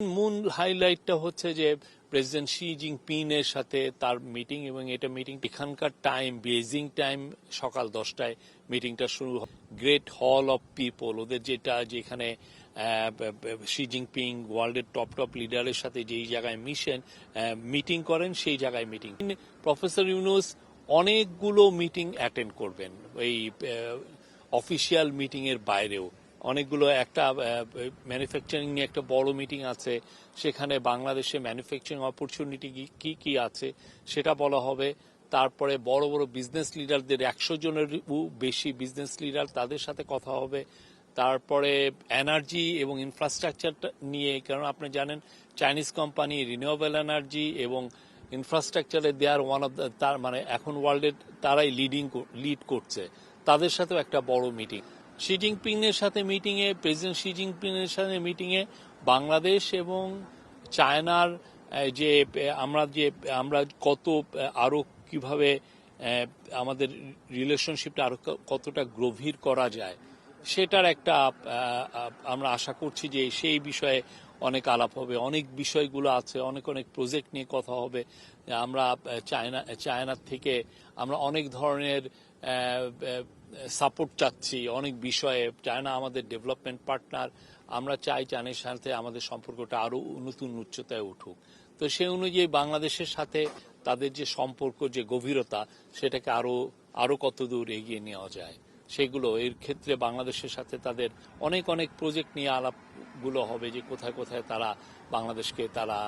মূল হাইলাইটটা হচ্ছে যে প্রেসিডেন্ট শি জিনপিং এর সাথে তার মিটিং এবং এটা মিটিং এখানকার টাইম বেজিং টাইম সকাল দশটায় মিটিংটা শুরু গ্রেট হল অফ পিপল ওদের যেটা যেখানে শি জিনপিং ওয়ার্ল্ডের টপ টপ লিডারের সাথে যেই জায়গায় মিশেন মিটিং করেন সেই জায়গায় মিটিং প্রফেসর ইউনুস অনেকগুলো মিটিং অ্যাটেন্ড করবেন। এই অফিসিয়াল মিটিং এর বাইরেও। অনেকগুলো একটা ম্যানুফ্যাকচারিং নিয়ে একটা বড় মিটিং আছে। সেখানে বাংলাদেশে ম্যানুফ্যাকচারিং অপরচুনিটি কি কি আছে সেটা বলা হবে। তারপরে বড় বড় বিজনেস লিডারদের একশো জনের বেশি বিজনেস লিডার তাদের সাথে কথা হবে। তারপরে এনার্জি এবং ইনফ্রাস্ট্রাকচার নিয়ে, কারণ আপনি জানেন চাইনিজ কোম্পানি রিনিউয়েবল এনার্জি এবং ইনফ্রাস্ট্রাকচারে দেয়ার ওয়ান অফ তার মানে এখন ওয়ার্ল্ডের তারাই লিডিং লিড করছে। তাদের সাথেও একটা বড় মিটিং শি জিনপিং এর সাথে মিটিংয়ে প্রেসিডেন্ট শি জিনপিং এর সাথে মিটিংয়ে বাংলাদেশ এবং চায়নার যে আমরা যে, আমরা কত আরও আরও কীভাবে আমাদের রিলেশনশিপটা আরও ক- কতটা গভীর করা যায়, সেটার একটা আমরা আশা করছি যে সেই বিষয়ে অনেক আলাপ হবে। অনেক বিষয়গুলো আছে, অনেক অনেক প্রজেক্ট নিয়ে কথা হবে। আমরা চায়না চায়নার থেকে আমরা অনেক ধরনের সাপোর্ট চাচ্ছি অনেক বিষয়ে চায়না আমাদের ডেভেলপমেন্ট পার্টনার আমরা চাই চায়নার সাথে আমাদের সম্পর্কটা আরও নতুন উচ্চতায় উঠুক। তো সেই অনুযায়ী বাংলাদেশের সাথে তাদের যে সম্পর্ক, যে গভীরতা, সেটাকে আরও আরও কত দূর এগিয়ে নেওয়া যায়, সেগুলো, এর ক্ষেত্রে বাংলাদেশের সাথে তাদের অনেক অনেক প্রজেক্ট নিয়ে আলাপগুলো হবে যে কোথায় কোথায় তারা বাংলাদেশকে তারা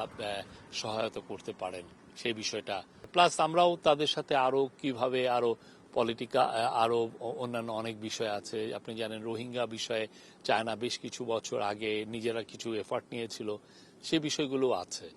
সহায়তা করতে পারেন, সেই বিষয়টা। প্লাস আমরাও তাদের সাথে আরও কীভাবে আরও পলিটিকা আরও অন্যান্য অনেক বিষয় আছে। আপনি জানেন রোহিঙ্গা বিষয়ে চায়না বেশ কিছু বছর আগে নিজেরা কিছু এফার্ট নিয়েছিল। সে বিষয়গুলো আছে।